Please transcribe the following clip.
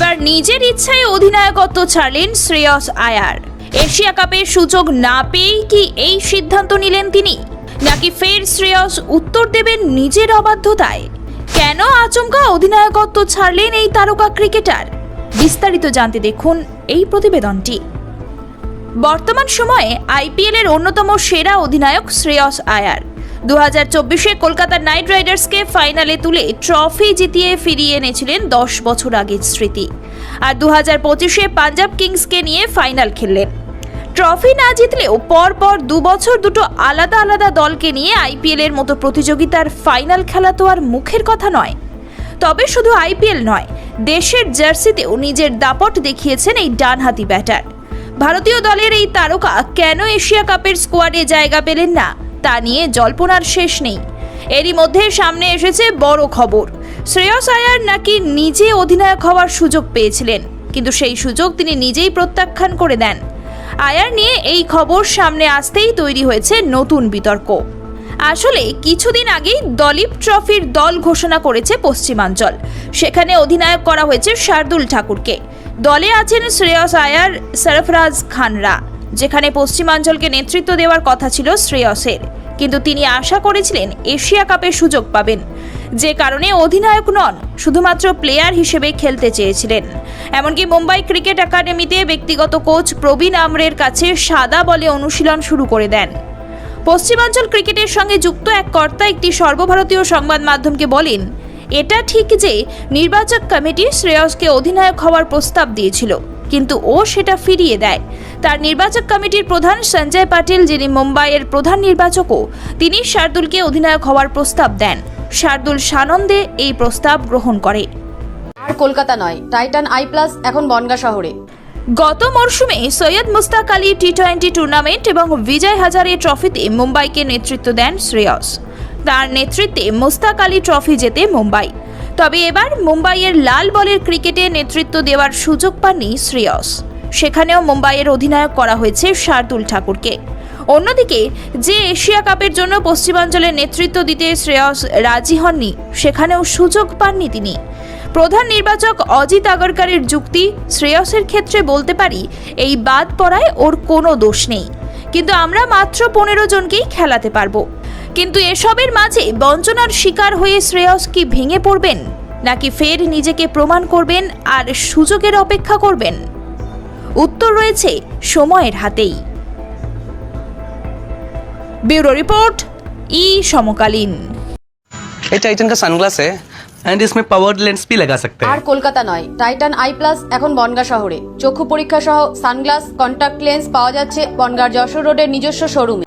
এবার নিজের ইচ্ছায় অধিনায়কত্ব ছাড়লেন শ্রেয়স আয়ার। এশিয়া কাপের সুযোগ না পেয়েই কি এই সিদ্ধান্ত নিলেন তিনি? নাকি ফের শ্রেয়স উত্তর দেবেন নিজের অবাধ্যতায়? কেন আচমকা অধিনায়কত্ব ছাড়লেন এই তারকা ক্রিকেটার? বিস্তারিত জানতে দেখুন এই প্রতিবেদনটি। বর্তমান সময়ে আইপিএলের অন্যতম সেরা অধিনায়ক শ্রেয়স আয়ার। দু হাজার চব্বিশে কলকাতা নাইট রাইডার্সকে ফাইনালে তুলে ট্রফি জিতিয়ে ফিরিয়ে এনেছিলেন দশ বছর আগের স্মৃতি। আর দু হাজার পঁচিশে পাঞ্জাব কিংসকে নিয়ে ফাইনাল খেললেন। ট্রফি না জিতলেও পরপর দু বছর দুটো আলাদা আলাদা দলকে নিয়ে আইপিএল এর মতো প্রতিযোগিতার ফাইনাল খেলা তো আর মুখের কথা নয়। তবে শুধু আইপিএল নয়, দেশের জার্সিতেও নিজের দাপট দেখিয়েছেন এই ডানহাতি ব্যাটার। ভারতীয় দলের এই তারকা কেন এশিয়া কাপের স্কোয়াডে জায়গা পেলেন না? তা নিয়ে জল্পনার শেষ নেই। এরই মধ্যে সামনে এসেছে বড় খবর। শ্রেয়স আয়ার নাকি নিজে অধিনায়ক হওয়ার সুযোগ পেয়েছিলেন, কিন্তু সেই সুযোগ তিনি নিজেই প্রত্যাখ্যান করে দেন। আয়ার নিয়ে এই খবর সামনে আসতেই তৈরি হয়েছে নতুন বিতর্ক। আসলে কিছুদিন আগেই দলীপ ট্রফির দল ঘোষণা করেছে পশ্চিমাঞ্চল। সেখানে অধিনায়ক করা হয়েছে শার্দুল ঠাকুরকে। দলে আছেন শ্রেয়স আয়ার, সরফরাজ খানরা। যেখানে পশ্চিমাঞ্চলকে নেতৃত্ব দেওয়ার কথা ছিল শ্রেয়সের। কিন্তু তিনি আশা করেছিলেন এশিয়া কাপের সুযোগ পাবেন। যে কারণে অধিনায়ক নন, শুধুমাত্র প্লেয়ার হিসেবে খেলতে চেয়েছিলেন। এমনকি মুম্বাই ক্রিকেট একাডেমিতে ব্যক্তিগত কোচ প্রবীণ আমরের কাছে সাদা বলে অনুশীলন শুরু করে দেন। পশ্চিমাঞ্চল ক্রিকেটের সঙ্গে যুক্ত এক কর্তা একটি সর্বভারতীয় সংবাদ মাধ্যমকে বলেন, এটা ঠিক যে নির্বাচক কমিটি শ্রেয়সকে অধিনায়ক হওয়ার প্রস্তাব দিয়েছিল, কিন্তু ও সেটা ফিরিয়ে দেয়। তার নির্বাচক কমিটির প্রধান সঞ্জয় পাটিল যিনি মুম্বাইয়ের প্রধান নির্বাচকও তিনি শার্দুলকে অধিনায়ক হওয়ার প্রস্তাব দেন। শার্দুল সানন্দে এই প্রস্তাব গ্রহণ করে। আর কলকাতা নয় টাইটান আই প্লাস এখন বনগা শহরে। গত মরশুমে Syed Mushtaq Ali T twenty tournament এবং বিজয় হাজারে ট্রফিতে মুম্বাইকে নেতৃত্ব দেন শ্রেয়স। তার নেতৃত্বে মুস্তাক আলী ট্রফি জেতে মুম্বাই। তবে এবার মুম্বাইয়ের লাল বলের ক্রিকেটে নেতৃত্ব দেওয়ার সুযোগ পাননি শ্রেয়স। সেখানেও মুম্বাইয়ের অধিনায়ক করা হয়েছে শার্দুল ঠাকুরকে। অন্যদিকে, যে এশিয়া কাপের জন্য পশ্চিমাঞ্চলের নেতৃত্ব দিতে শ্রেয়স রাজি হননি, সেখানেও সুযোগ পাননি তিনি। প্রধান নির্বাচক অজিত আগরকারের যুক্তি, শ্রেয়সের ক্ষেত্রে বলতে পারি, এই বাদ পড়ায় ওর কোনো দোষ নেই। কিন্তু আমরা মাত্র পনেরো জনকেই খেলাতে পারব। কিন্তু এসবের মাঝে বঞ্চনার শিকার হয়ে শ্রেয়স কি ভেঙে পড়বেন? নাকি ফের নিজেকে প্রমাণ করবেন আর সুযোগের অপেক্ষা করবেন? উত্তর রয়েছে সময়ের হাতেই ব্যুরো রিপোর্ট ই সমকালীন ये टाइटन का सनग्लास है एंड इसमें पावर्ड लेंस भी लगा सकते আর हैं কলকাতা নয় টাইটান আই প্লাস এখন বনগা শহরে চক্ষু পরীক্ষা সহ সানগ্লাস কন্টাক্ট লেন্স পাওয়া যাচ্ছে বনগার যশোর রোডের নিজস্ব শোরুমে